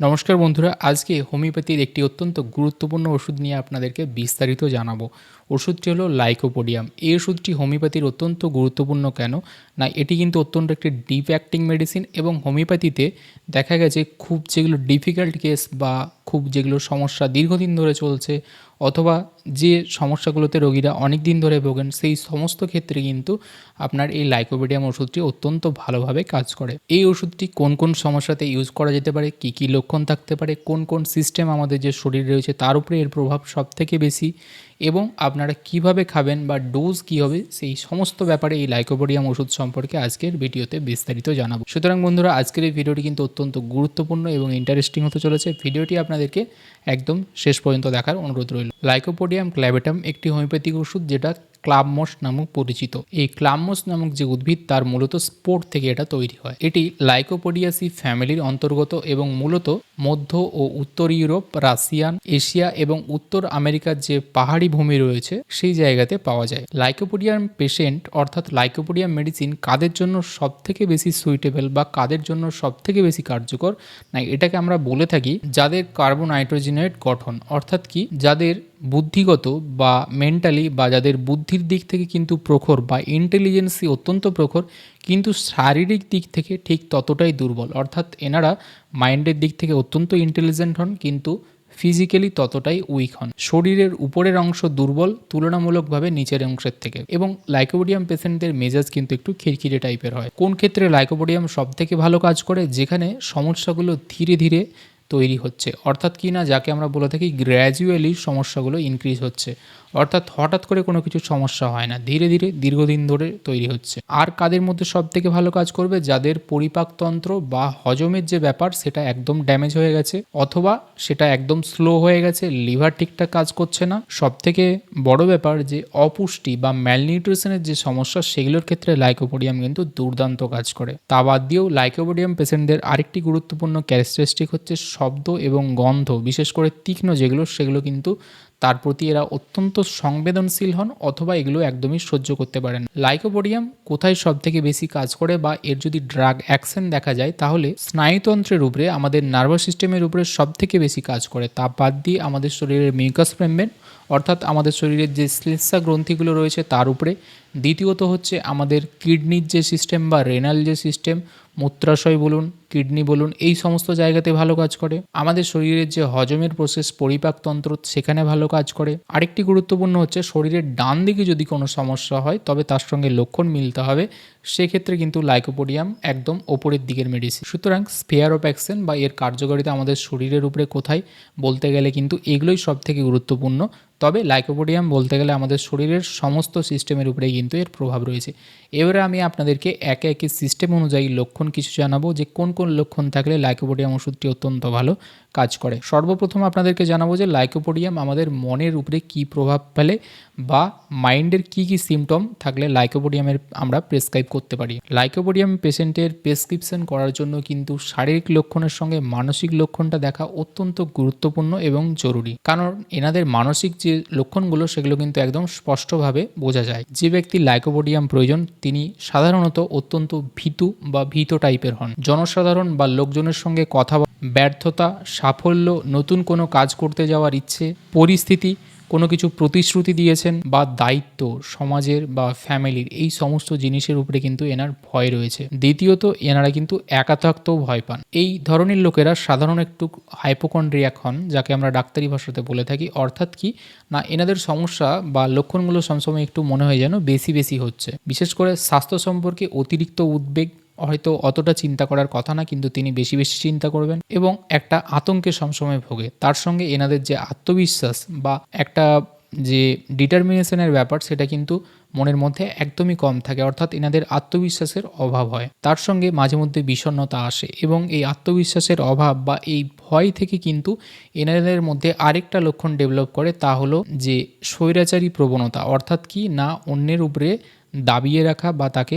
নমস্কার বন্ধুরা, আজকে হোমিওপ্যাথির একটি অত্যন্ত গুরুত্বপূর্ণ ওষুধ নিয়ে আপনাদেরকে বিস্তারিত জানাব। ওষুধটি হলো লাইকোপোডিয়াম। এই ওষুধটি হোমিওপ্যাথির অত্যন্ত গুরুত্বপূর্ণ কেন? না, এটি কিন্তু অত্যন্ত একটি ডিপ অ্যাক্টিং মেডিসিন এবং হোমিওপ্যাথিতে দেখা গেছে খুব যেগুলো ডিফিকাল্ট কেস বা খুব যেগুলো সমস্যা দীর্ঘদিন ধরে চলছে অথবা যে সমস্যাগুলোতে রোগীরা অনেক দিন ধরে ভোগেন, সেই সমস্ত ক্ষেত্রে কিন্তু আপনার এই লাইকোপিডিয়াম ওষুধটি অত্যন্ত ভালোভাবে কাজ করে। এই ওষুধটি কোন কোন সমস্যাতে ইউজ করা যেতে পারে, কি কি লক্ষণ থাকতে পারে, কোন কোন সিস্টেম আমাদের যে শরীর রয়েছে, তার উপরে এর প্রভাব সবথেকে বেশি এবং আপনারা কীভাবে খাবেন বা ডোজ কি হবে, সেই সমস্ত ব্যাপারে এই লাইকোপোডিয়াম ওষুধ সম্পর্কে আজকের ভিডিওতে বিস্তারিত জানাব। সুতরাং বন্ধুরা, আজকের এই ভিডিওটি কিন্তু অত্যন্ত গুরুত্বপূর্ণ এবং ইন্টারেস্টিং হতে চলেছে। ভিডিওটি আপনাদেরকে একদম শেষ পর্যন্ত দেখার অনুরোধ রইল। লাইকোপোডিয়াম ক্ল্যাবেটাম একটি হোমিওপ্যাথিক ওষুধ যেটা ক্লাবমস নামক পরিচিত। এই ক্লাবমস নামক যে উদ্ভিদ, তার মূলত স্পোর থেকে এটা তৈরি হয়। এটি লাইকোপোডিয়াসি ফ্যামিলির অন্তর্গত এবং মূলত মধ্য ও উত্তর ইউরোপ, রাশিয়ান এশিয়া এবং উত্তর আমেরিকার যে পাহাড়ি ভূমি রয়েছে, সেই জায়গাতে পাওয়া যায়। লাইকোপোডিয়াম পেশেন্ট, অর্থাৎ লাইকোপোডিয়াম মেডিসিন কাদের জন্য সব থেকে বেশি সুইটেবল বা কাদের জন্য সব থেকে বেশি কার্যকর? না, এটাকে আমরা বলে থাকি যাদের কার্বোনাইট্রোজেনেট গঠন, অর্থাৎ কি? যাদের বুদ্ধিগত বা মেন্টালি বা যাদের বুদ্ধির দিক থেকে কিন্তু প্রখর বা ইন্টেলিজেন্সি অত্যন্ত প্রখর, কিন্তু শারীরিক দিক থেকে ঠিক ততটাই দুর্বল। অর্থাৎ এনারা মাইন্ডের দিক থেকে অত্যন্ত ইন্টেলিজেন্ট হন, কিন্তু ফিজিক্যালি ততটাই উইক হন। শরীরের উপরের অংশ দুর্বল, তুলনামূলকভাবে নিচের অংশের থেকে। এবং লাইকোপোডিয়াম পেশেন্টদের মেজাজ কিন্তু একটু খিরখিরে টাইপের হয়। কোন ক্ষেত্রে লাইকোপোডিয়াম সব থেকে ভালো কাজ করে? যেখানে সমস্যাগুলো ধীরে ধীরে তৈরি হচ্ছে। অর্থাৎ কি না যাকে আমরা বলে থাকি গ্র্যাজুয়ালি সমস্যাগুলো ইনক্রিজ হচ্ছে। অর্থাৎ হঠাৎ করে কোনো কিছু সমস্যা হয় না। ধীরে ধীরে দীর্ঘদিন ধরে তৈরি হচ্ছে। আর কাদের মধ্যে সব থেকে ভালো কাজ করবে? যাদের পরিপাকতন্ত্র বা হজমের যে ব্যাপার, সেটা একদম ড্যামেজ হয়ে গেছে অথবা সেটা একদম স্লো হয়ে গেছে লিভার ঠিকঠাক কাজ করছে না। সব থেকে বড় ব্যাপার যে অপুষ্টি বা ম্যালনিউট্রিশনের যে সমস্যা, সেগুলোর ক্ষেত্রে লাইকোপোডিয়াম কিন্তু দুর্দান্ত কাজ করে। তা বাদ দিয়েও লাইকোপোডিয়াম পেশেন্টদের আরেকটি গুরুত্বপূর্ণ ক্যারেক্টারিস্টিক হচ্ছে শব্দ এবং গন্ধ। বিশেষ করে তীক্ষ্ণ যেগুলো, সেগুলো কিন্তু তার প্রতি এরা অত্যন্ত সংবেদনশীল হন অথবা এগুলো একদমই সহ্য করতে পারেন লাইকোপোডিয়াম কোথায় সব থেকে বেশি কাজ করে বা এর যদি ড্রাগ অ্যাকশন দেখা যায়, তাহলে স্নায়ুতন্ত্রের উপরে, আমাদের নার্ভাস সিস্টেমের উপরে সব থেকে বেশি কাজ করে। তা বাদ দিয়ে আমাদের শরীরের মিউকাস মেমব্রেন, অর্থাৎ আমাদের শরীরের যে শ্লেষা গ্রন্থিগুলো রয়েছে তার উপরে দ্বিতীয়ত হচ্ছে আমাদের কিডনির যে সিস্টেম বা রেনাল যে সিস্টেম, মূত্রাশয় বলুন, কিডনি বলুন, এই সমস্ত জায়গাতে ভালো কাজ করে। আমাদের শরীরের যে হজমের প্রসেস পরিপাকতন্ত্র সেখানে ভালো কাজ করে। আরেকটি গুরুত্বপূর্ণ হচ্ছে শরীরের ডান দিকে যদি কোনো সমস্যা হয়, তবে তার সঙ্গে লক্ষণ মিলতে হবে। সেক্ষেত্রে কিন্তু লাইকোপোডিয়াম একদম ওপরের দিকের মেডিসিন সুতরাং স্পেয়ার অফ অ্যাকশন বা এর কার্যকারিতা আমাদের শরীরের উপরে কোথায় বলতে গেলে কিন্তু এগুলোই সব থেকে গুরুত্বপূর্ণ। তবে লাইকোপোডিয়াম বলতে গেলে আমাদের শরীরের সমস্ত সিস্টেমের উপরে কিন্তু এর প্রভাব রয়েছে। এবারে আমি আপনাদেরকে একে একে সিস্টেম অনুযায়ী লক্ষণ কিছু জানাব যে কোন কোন লক্ষণ থাকলে লাইকোপোডিয়াম ওষুধটি অত্যন্ত ভালো কাজ করে। সর্বপ্রথম আপনাদেরকে জানাব যে লাইকোপোডিয়াম আমাদের মনের উপরে কি প্রভাব ফেলে বা মাইন্ডের কি কি সিমটম থাকলে লাইকোপোডিয়ামের আমরা প্রেসক্রাইব করতে পারি। লাইকোপোডিয়াম পেশেন্টের প্রেসক্রিপশন করার জন্য কিন্তু শারীরিক লক্ষণের সঙ্গে মানসিক লক্ষণটা দেখা অত্যন্ত গুরুত্বপূর্ণ এবং জরুরি। কারণ এনাদের মানসিক যে লক্ষণগুলো সেগুলো কিন্তু একদম স্পষ্টভাবে বোঝা যায়। যে ব্যক্তি লাইকোপোডিয়াম প্রয়োজন, তিনি সাধারণত অত্যন্ত ভীতু বা ভীত টাইপের হন। জনসাধারণ বা লোকজনের সঙ্গে কথা ব্যর্থতা, সাফল্য, নতুন কোনো কাজ করতে যাওয়ার ইচ্ছে, পরিস্থিতি, কোনো কিছু প্রতিশ্রুতি দিয়েছেন বা দায়িত্ব সমাজের বা ফ্যামিলির, এই সমস্ত জিনিসের উপরে কিন্তু এনার ভয় রয়েছে। দ্বিতীয়ত, এনারা কিন্তু একা থাকতেও ভয় পান। এই ধরনের লোকেরা সাধারণ একটু হাইপোকন্ড্রিয়াক হন, যাকে আমরা ডাক্তারি ভাষাতে বলে থাকি। অর্থাৎ কি? না, এনাদের সমস্যা বা লক্ষণগুলো সবসময় একটু মনে হয় যেন বেশি বেশি হচ্ছে। বিশেষ করে স্বাস্থ্য সম্পর্কে অতিরিক্ত উদ্বেগ হয়তো অতটা চিন্তা করার কথা না, কিন্তু তিনি বেশি বেশি চিন্তা করবেন এবং একটা আতঙ্কে সবসময় ভোগে। তার সঙ্গে এনাদের যে আত্মবিশ্বাস বা একটা যে ডিটারমিনেশনের ব্যাপার, সেটা কিন্তু মনের মধ্যে একদমই কম থাকে, অর্থাৎ এনাদের আত্মবিশ্বাসের অভাব হয়। তার সঙ্গে মাঝে মধ্যে বিষণ্ণতা আসে এবং এই আত্মবিশ্বাসের অভাব বা এই ভয় থেকে কিন্তু এনাদের মধ্যে আরেকটা লক্ষণ ডেভেলপ করে, তা হলো যে স্বৈরাচারী প্রবণতা, অর্থাৎ কি না অন্যের উপরে দাবিয়ে রাখা বা তাকে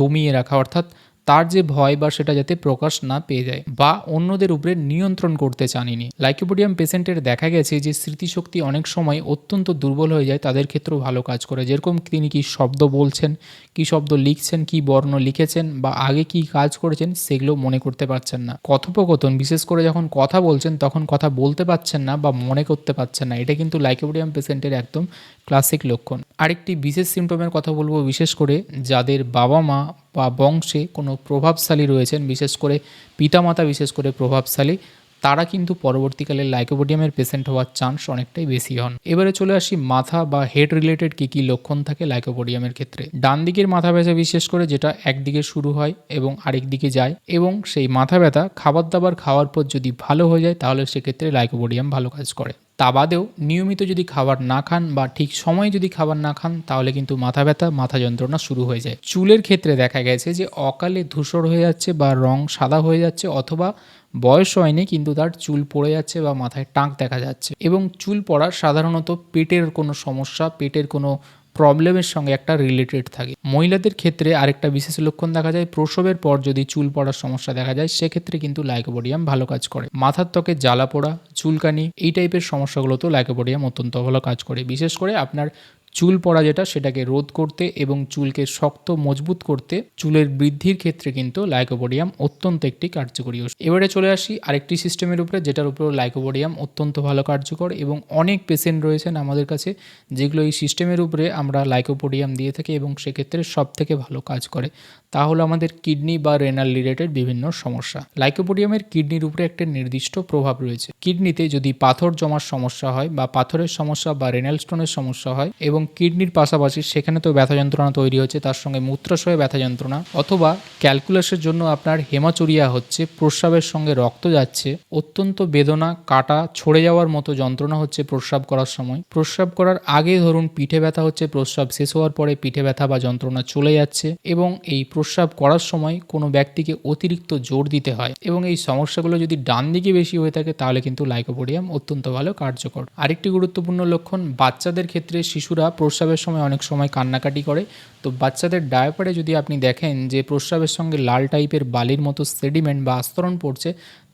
দমিয়ে রাখা, অর্থাৎ তার যে ভয় বা সেটা যাতে প্রকাশ না পেয়ে যায় বা অন্যদের উপরে নিয়ন্ত্রণ করতে চানিনি লাইকোপোডিয়াম পেশেন্টের দেখা গেছে যে স্মৃতিশক্তি অনেক সময় অত্যন্ত দুর্বল হয়ে যায়, তাদের ক্ষেত্রেও ভালো কাজ করে। যেরকম তিনি কি শব্দ বলছেন, কি শব্দ লিখছেন, কি বর্ণ লিখেছেন বা আগে কি কাজ করেছেন, সেগুলো মনে করতে পারছেন না। কথোপকথন, বিশেষ করে যখন কথা বলছেন, তখন কথা বলতে পারছেন না বা মনে করতে পারছেন না। এটা কিন্তু লাইকোপোডিয়াম পেশেন্টের একদম ক্লাসিক লক্ষণ। আরেকটি বিশেষ সিমটমের কথা বলব, বিশেষ করে যাদের বাবা মা বা বংশে কোনো প্রভাবশালী রয়েছেন বিশেষ করে পিতামাতা বিশেষ করে প্রভাবশালী। তারা কিন্তু পরবর্তীকালে লাইকোপোডিয়ামের পেশেন্ট হওয়ার চান্স অনেকটাই বেশি হন। এবারে চলে আসি মাথা বা হেড রিলেটেড কী কী লক্ষণ থাকে লাইকোপোডিয়ামের ক্ষেত্রে। ডান দিকের মাথা ব্যথা বিশেষ করে যেটা একদিকে শুরু হয় এবং আরেক দিকে যায় এবং সেই মাথা ব্যথা খাবার দাবার খাওয়ার পর যদি ভালো হয়ে যায় তাহলে সেক্ষেত্রে লাইকোপোডিয়াম ভালো কাজ করে। তা বাদেও নিয়মিত যদি খাবার না খান বা ঠিক সময়ে যদি খাবার না খান তাহলে কিন্তু মাথা ব্যথা, মাথা যন্ত্রণা শুরু হয়ে যায়। চুলের ক্ষেত্রে দেখা গেছে যে অকালে ধূসর হয়ে যাচ্ছে বা রং সাদা হয়ে যাচ্ছে অথবা বয়স হয়নি, কিন্তু তার চুল পড়ে যাচ্ছে বা মাথায় টাক দেখা যাচ্ছে। এবং চুল পড়া সাধারণত পেটের কোনো সমস্যা, পেটের কোনো প্রবলেমের সঙ্গে একটা রিলেটেড থাকে। মহিলাদের ক্ষেত্রে আরেকটা বিশেষ লক্ষণ দেখা যায়, প্রসবের পর যদি চুল পড়ার সমস্যা দেখা যায়, সেক্ষেত্রে কিন্তু লাইকোপোডিয়াম ভালো কাজ করে। মাথার ত্বকে জ্বালা পোড়া, চুলকানি, এই টাইপের সমস্যাগুলোতেও লাইকোপোডিয়াম অত্যন্ত ভালো কাজ করে। বিশেষ করে আপনার চুল পড়া যেটা সেটাকে রোধ করতে এবং চুলকে শক্ত, মজবুত করতে চুলের বৃদ্ধির ক্ষেত্রে কিন্তু লাইকোবোডিয়াম অত্যন্ত একটি কার্যকরী ওষুধ। এবারে চলে আসি আরেকটি সিস্টেমের উপরে, যেটার উপর লাইকোবোডিয়াম অত্যন্ত ভালো কার্যকর এবং অনেক পেশেন্ট রয়েছেন আমাদের কাছে, যেগুলো এই সিস্টেমের উপরে আমরা লাইকোপোডিয়াম দিয়ে থাকি এবং সেক্ষেত্রে সব থেকে ভালো কাজ করে। তা হলো আমাদের কিডনি বা রেনাল রিলেটেড বিভিন্ন সমস্যা। লাইকোপোডিয়ামের কিডনির উপরে একটা নির্দিষ্ট প্রভাব রয়েছে। কিডনিতে যদি পাথর জমার সমস্যা হয় বা পাথরের সমস্যা বা রেনাল স্টোনের সমস্যা হয় এবং কিডনির পাশাপাশি সেখানে তো ব্যথা যন্ত্রণা তৈরি হচ্ছে, তার সঙ্গে মূত্রাশয়ে ব্যথা যন্ত্রণা অথবা ক্যালকুলাসের জন্য আপনার হেমাচুরিয়া হচ্ছে, প্রস্রাবের সঙ্গে রক্ত যাচ্ছে, অত্যন্ত বেদনা, কাটা, ছড়ে যাওয়ার মতো যন্ত্রণা হচ্ছে প্রস্রাব করার সময়। প্রস্রাব করার আগে ধরুন পিঠে ব্যথা হচ্ছে, প্রস্রাব শেষ হওয়ার পরে পিঠে ব্যথা বা যন্ত্রণা চলে যাচ্ছে এবং এই প্রস্রাব করার সময় কোনো ব্যক্তিকে অতিরিক্ত জোর দিতে হয় এবং এই সমস্যাগুলো যদি ডান দিকে বেশি হয়ে থাকে তাহলে কিন্তু লাইকোপোডিয়াম অত্যন্ত ভালো কার্যকর। আরেকটি গুরুত্বপূর্ণ লক্ষণ, বাচ্চাদের ক্ষেত্রে শিশুরা প্রস্রাবের সময় অনেক সময় কান্নাকাটি করে। তো বাচ্চাদের ডায়াপারে যদি আপনি দেখেন যে প্রস্রাবের সঙ্গে লাল টাইপের বালির মতো সেডিমেন্ট বা আস্তরণ পড়ছে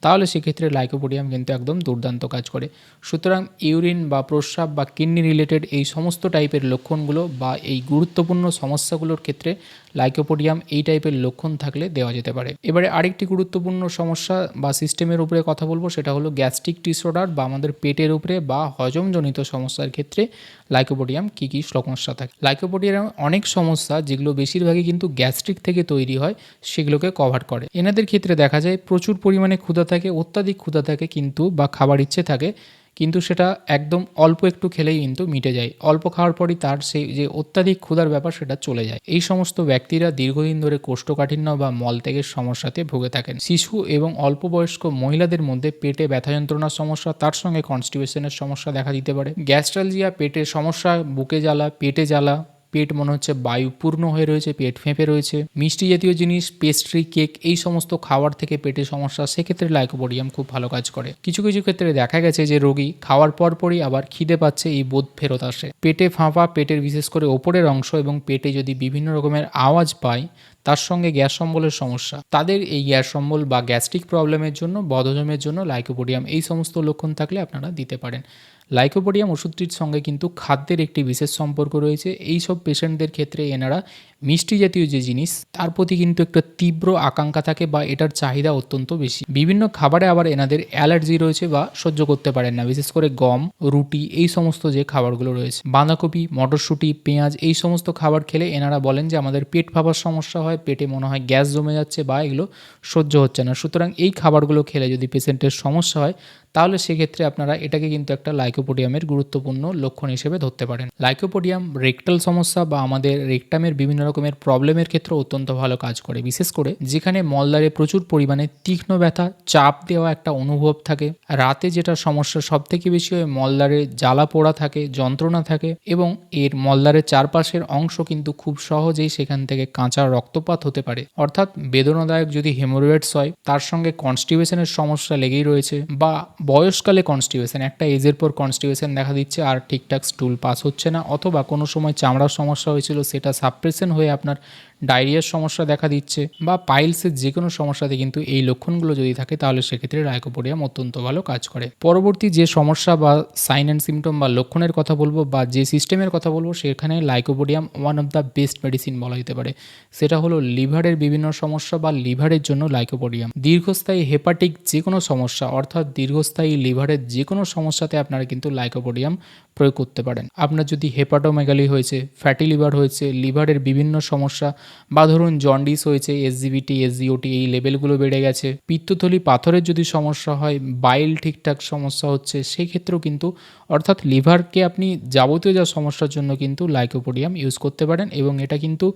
তাহলে সেক্ষেত্রে লাইকোপোডিয়াম কিন্তু একদম দুর্দান্ত কাজ করে। সুতরাং ইউরিন বা প্রস্রাব বা কিডনি রিলেটেড এই সমস্ত টাইপের লক্ষণগুলো বা এই গুরুত্বপূর্ণ সমস্যাগুলোর ক্ষেত্রে লাইকোপোডিয়াম এই টাইপের লক্ষণ থাকলে দেওয়া যেতে পারে। এবারে আরেকটি গুরুত্বপূর্ণ সমস্যা বা সিস্টেমের উপরে কথা বলব সেটা হলো গ্যাস্ট্রিক ডিসঅর্ডার বা আমাদের পেটের উপরে বা হজমজনিত সমস্যার ক্ষেত্রে লাইকোপোডিয়াম কী কী সমস্যা থাকে। লাইকোপোডিয়াম অনেক সমস্যা যেগুলো বেশিরভাগই কিন্তু গ্যাস্ট্রিক থেকে তৈরি হয়, সেগুলোকে কভার করে। এনাদের ক্ষেত্রে দেখা যায় প্রচুর পরিমাণে ক্ষুধা অত্যাধিক ক্ষুধা থাকে কিন্তু বা খাবার ইচ্ছে থাকে, কিন্তু সেটা একদম অল্প একটু খেলেই কিন্তু মিটে যায়। অল্প খাওয়ার পরই তার সেই যে অত্যাধিক ক্ষুধার ব্যাপার সেটা চলে যায়। এই সমস্ত ব্যক্তিরা দীর্ঘদিন ধরে কোষ্ঠকাঠিন্য বা মলত্যাগের সমস্যাতে ভুগে থাকেন। শিশু এবং অল্প বয়স্ক মহিলাদের মধ্যে পেটে ব্যথা যন্ত্রণার সমস্যা, তার সঙ্গে কনস্টিপেশনের সমস্যা দেখা দিতে পারে। গ্যাস্ট্রালজিয়া, পেটের সমস্যা, বুকে জ্বালা, পেটে জ্বালা পেট মনে হচ্ছে বায়ুপূর্ণ হয়ে রয়েছে, পেট ফেঁপে রয়েছে। মিষ্টি জাতীয় জিনিস পেস্ট্রি কেক এই সমস্ত খাওয়ার থেকে পেটে সমস্যা, সেক্ষেত্রে লাইকোপোডিয়াম খুব ভালো কাজ করে। কিছু কিছু ক্ষেত্রে দেখা গেছে যে রোগী খাওয়ার পর পরই আবার খিদে পাচ্ছে, এই বোধ ফেরত আসে। পেটে ফাঁপা, পেটের বিশেষ করে ওপরের অংশ এবং পেটে যদি বিভিন্ন রকমের আওয়াজ পায় তার সঙ্গে গ্যাস সম্বলের সমস্যা। তাদের এই গ্যাস সম্বল বা গ্যাস্ট্রিক প্রবলেমের জন্য, বদহজমের জন্য লাইকোপোডিয়াম এই সমস্ত লক্ষণ থাকলে আপনারা দিতে পারেন। লাইকোপোডিয়াম ওষুধটির সঙ্গে কিন্তু খাদ্যের একটি বিশেষ সম্পর্ক রয়েছে। এই সব পেশেন্টদের ক্ষেত্রে এনারা মিষ্টি জাতীয় যে জিনিস, তার প্রতি কিন্তু একটা তীব্র আকাঙ্ক্ষা থাকে বা এটার চাহিদা অত্যন্ত বেশি। বিভিন্ন খাবারে আবার এনাদের অ্যালার্জি রয়েছে বা সহ্য করতে পারেন না, বিশেষ করে গম, রুটি, এই সমস্ত যে খাবারগুলো রয়েছে। বাঁধাকপি, মটরশুঁটি, পেঁয়াজ, এই সমস্ত খাবার খেলে এনারা বলেন যে আমাদের পেট ফাঁপার সমস্যা হয়, পেটে মনে হয় গ্যাস জমে যাচ্ছে বা এগুলো সহ্য হচ্ছে না। সুতরাং এই খাবারগুলো খেলে যদি পেশেন্টের সমস্যা হয় তাহলে সেক্ষেত্রে আপনারা এটাকে কিন্তু একটা লাইকোপোডিয়ামের গুরুত্বপূর্ণ লক্ষণ হিসেবে ধরতে পারেন। লাইকোপোডিয়াম রেকটাল সমস্যা বা আমাদের রেকটামের বিভিন্ন রকমের প্রবলেমের ক্ষেত্রে অত্যন্ত ভালো কাজ করে। বিশেষ করে যেখানে মলদ্বারে প্রচুর পরিমাণে তীক্ষ্ণ ব্যথা, চাপ দেওয়া একটা অনুভব থাকে, রাতে যেটা সমস্যা সব থেকে বেশি হয় মলদ্বারে জ্বালা পোড়া থাকে, যন্ত্রণা থাকে এবং এর মলদ্বারের চারপাশের অংশ কিন্তু খুব সহজেই সেখান থেকে কাঁচা রক্তপাত হতে পারে। অর্থাৎ বেদনাদায়ক যদি হেমোরয়েডস হয়, তার সঙ্গে কনস্টিপেশনের সমস্যা লেগেই রয়েছে বা বয়সকালে কনস্টিউশন একটা এজের পর কনস্টিউশন দেখা দিচ্ছে আর ঠিকঠাক স্টুল পাস হচ্ছে না, অথবা কোনো সময় চামড়ার সমস্যা হয়েছিল, সেটা সাপ্রেশন হয়ে আপনার ডায়রিয়ার সমস্যা দেখা দিচ্ছে বা পাইলসের যে কোনো সমস্যাতে কিন্তু এই লক্ষণগুলো যদি থাকে, তাহলে সেক্ষেত্রে লাইকোপোডিয়াম অত্যন্ত ভালো কাজ করে। পরবর্তী যে সমস্যা বা সাইন অ্যান্ড সিমটম বা লক্ষণের কথা বলব বা যে সিস্টেমের কথা বলব, সেখানে lycopodium one of the best medicine বলা যেতে পারে। সেটা হলো লিভারের বিভিন্ন সমস্যা বা লিভারের জন্য লাইকোপোডিয়াম। দীর্ঘস্থায়ী হেপাটিক যে কোনো সমস্যা, অর্থাৎ দীর্ঘস্থায়ী লিভারের যে কোনো সমস্যাতে আপনারা কিন্তু লাইকোপোডিয়াম প্রয়োগ করতে পারেন। আপনার যদি হেপাটোমেগালি হয়েছে ফ্যাটি লিভার হয়েছে, লিভারের বিভিন্ন সমস্যা বা ধরুন জন্ডিস হয়েছে এসজিবিটি এসজিওটি এই লেভেলগুলো বেড়ে গেছে, পিত্তথলি পাথরের যদি সমস্যা হয় বাইল ঠিকঠাক সমস্যা হচ্ছে সেই ক্ষেত্রেও কিন্তু, অর্থাৎ লিভারকে আপনি যাবতীয় যা সমস্যার জন্য কিন্তু লাইকোপোডিয়াম ইউজ করতে পারেন এবং এটা কিন্তু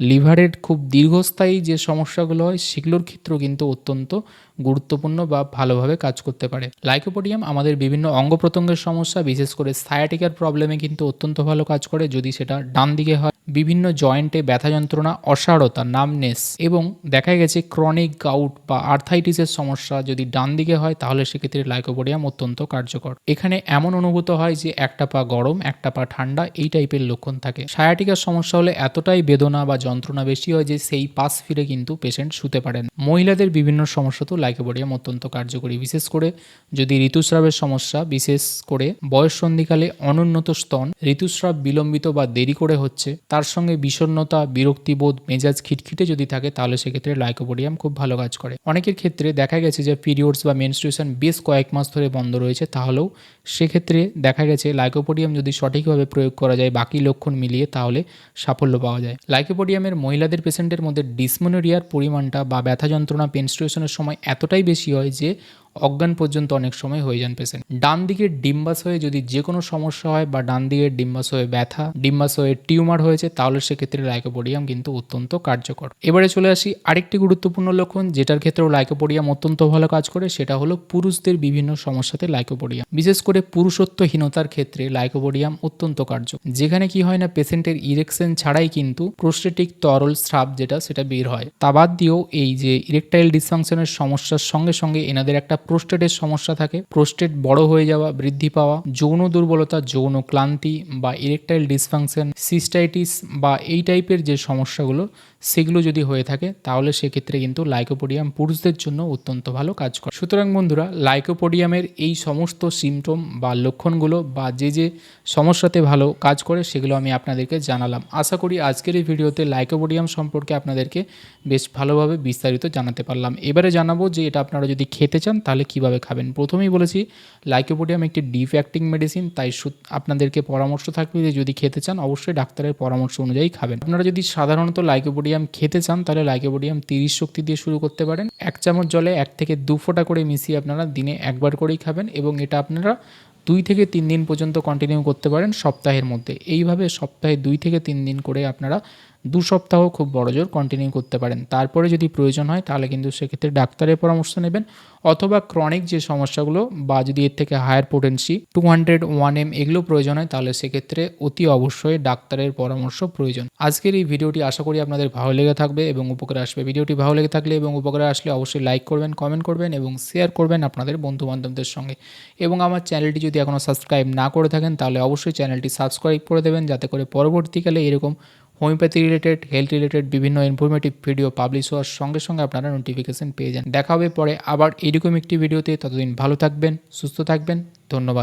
লিভারের খুব দীর্ঘস্থায়ী যে সমস্যাগুলো হয়, সেগুলোর ক্ষেত্রেও কিন্তু অত্যন্ত গুরুত্বপূর্ণ বা ভালোভাবে কাজ করতে পারে। লাইকোপোডিয়াম আমাদের বিভিন্ন অঙ্গ প্রত্যঙ্গের সমস্যা, বিশেষ করে সায়াটিকার প্রবলেমে কিন্তু অত্যন্ত ভালো কাজ করে। যদি সেটা ডান দিকে হয় বিভিন্ন জয়েন্টে ব্যথা যন্ত্রণা অসারতা নামনেস এবং দেখা গেছে ক্রনিক গাউট বা আর্থাইটিসের সমস্যা যদি ডান দিকে হয়, তাহলে সেক্ষেত্রে লাইকোপোডিয়াম অত্যন্ত কার্যকর। এখানে এমন অনুভূত হয় যে একটা পা গরম, একটা পা ঠান্ডা, এই টাইপের লক্ষণ থাকে। সায়াটিকার সমস্যা হলে এতটাই বেদনা বা যন্ত্রণা বেশি হয় যে সেই পাশ ফিরে কিন্তু পেশেন্ট শুতে পারেন। মহিলাদের বিভিন্ন সমস্যা তো লাইকোপোডিয়াম অত্যন্ত কার্যকরী। বিশেষ করে যদি ঋতুস্রাবের সমস্যা, বিশেষ করে বয়স সন্ধিকালে অনুন্নত স্তন, ঋতুস্রাব বিলম্বিত বা দেরি করে হচ্ছে তার সঙ্গে বিষণ্ণতা, বিরক্তিবোধ, মেজাজ খিটখিটে যদি থাকে, তাহলে সেক্ষেত্রে লাইকোপোডিয়াম খুব ভালো কাজ করে। অনেকের ক্ষেত্রে দেখা গেছে যে পিরিয়ডস বা মেনস্ট্রুয়েশন বেশ কয়েক মাস ধরে বন্ধ রয়েছে, তাহলেও সেক্ষেত্রে দেখা গেছে লাইকোপোডিয়াম যদি সঠিকভাবে প্রয়োগ করা যায়, বাকি লক্ষণ মিলিয়ে, তাহলে সাফল্য পাওয়া যায়। লাইকোপোডিয়ামের মহিলাদের পেশেন্টের মধ্যে ডিসমোনোরিয়ার পরিমাণটা বা ব্যথা যন্ত্রণা পেনস্ট্রুয়েশনের সময় এতটাই বেশি হয় যে অজ্ঞান পর্যন্ত অনেক সময় হয়ে যান পেশেন্ট। ডান দিকের ডিম্বাশয়ে যদি যে কোনো সমস্যা হয় বা ডান দিকের ডিম্বাশয়ে ব্যথা ডিম্বাশয়ে টিউমার হয়েছে, তাহলে সেক্ষেত্রে লাইকোপোডিয়াম কিন্তু অত্যন্ত কার্যকর। এবারে চলে আসি আরেকটি গুরুত্বপূর্ণ লক্ষণ, যেটার ক্ষেত্রেও লাইকোপোডিয়াম অত্যন্ত ভালো কাজ করে, সেটা হলো পুরুষদের বিভিন্ন সমস্যাতে লাইকোপোডিয়াম। বিশেষ করে পুরুষত্বহীনতার ক্ষেত্রে লাইকোপোডিয়াম অত্যন্ত কার্য যেখানে কি হয় না, পেশেন্টের ইরেকশন ছাড়াই কিন্তু প্রোস্টেটিক তরল স্রাব যেটা, সেটা বের হয়। তা বাদ দিয়েও এই যে ইরেকটাইল ডিসফাংশনের সমস্যার সঙ্গে সঙ্গে এনাদের একটা প্রোস্টেটের সমস্যা থাকে প্রোস্টেট বড় হয়ে যাওয়া, বৃদ্ধি পাওয়া, যৌন দুর্বলতা, যৌন ক্লান্তি বা ইরেকটাইল ডিসফাংশন সিস্টাইটিস বা এই টাইপের যে সমস্যাগুলো সেগুলো যদি হয়ে থাকে, তাহলে সেক্ষেত্রে কিন্তু লাইকোপোডিয়াম পুরুষদের জন্য অত্যন্ত ভালো কাজ করে। সুতরাং বন্ধুরা, লাইকোপোডিয়ামের এই সমস্ত সিমটম বা লক্ষণগুলো বা যে যে সমস্যাতে ভালো কাজ করে, সেগুলো আমি আপনাদেরকে জানালাম। আশা করি আজকের এই ভিডিওতে লাইকোপোডিয়াম সম্পর্কে আপনাদেরকে বেশ ভালোভাবে বিস্তারিত জানাতে পারলাম। এবারে জানাব যে এটা আপনারা যদি খেতে চান, তাহলে কীভাবে খাবেন? প্রথমেই বলেছি, লাইকোপোডিয়াম একটি ডিপ অ্যাক্টিং মেডিসিন তাই আপনাদেরকে পরামর্শ থাকবে যে যদি খেতে চান, অবশ্যই ডাক্তারের পরামর্শ অনুযায়ী খাবেন। আপনারা যদি সাধারণত লাইকোপোডিয়াম খেতে চান, তাহলে লাইকোপোডিয়াম তিরিশ শক্তি দিয়ে শুরু করতে পারেন। এক চামচ জলে এক থেকে দু ফোঁটা করে মিশিয়ে আপনারা দিনে একবার করেই খাবেন এবং এটা আপনারা দুই থেকে তিন দিন পর্যন্ত কন্টিনিউ করতে পারেন সপ্তাহের মধ্যে। এইভাবে সপ্তাহে দুই থেকে তিন দিন করে আপনারা দু সপ্তাহ খুব বড় জোর কন্টিনিউ করতে পারেন। তারপরে যদি প্রয়োজন হয়, তাহলে কিন্তু সেক্ষেত্রে ডাক্তারের পরামর্শ নেবেন। অথবা ক্রনিক যে সমস্যাগুলো বা যদি এর থেকে higher potency two hundred one M এগুলো প্রয়োজন হয়, তাহলে সেক্ষেত্রে অতি অবশ্যই ডাক্তারের পরামর্শ প্রয়োজন। আজকের এই ভিডিওটি আশা করি আপনাদের ভালো লেগে থাকবে এবং উপকারে আসবে। ভিডিওটি ভালো লেগে থাকলে এবং উপকারে আসলে অবশ্যই লাইক করবেন কমেন্ট করবেন এবং শেয়ার করবেন আপনাদের বন্ধু বান্ধবদের সঙ্গে। এবং আমার চ্যানেলটি যদি এখনও সাবস্ক্রাইব না করে থাকেন, তাহলে অবশ্যই চ্যানেলটি সাবস্ক্রাইব করে দেবেন, যাতে করে পরবর্তীকালে এরকম হোমিওপ্যাথি রিলেটেড হেলথ রিলেটেড বিভিন্ন ইনফরমেটিভ ভিডিও পাবলিশ হওয়ার সঙ্গে সঙ্গে আপনারা নোটিফিকেশন পেয়ে যান। দেখা হবে পরে আবার এরকম একটি ভিডিওতে ততদিন ভালো থাকবেন, সুস্থ থাকবেন। ধন্যবাদ।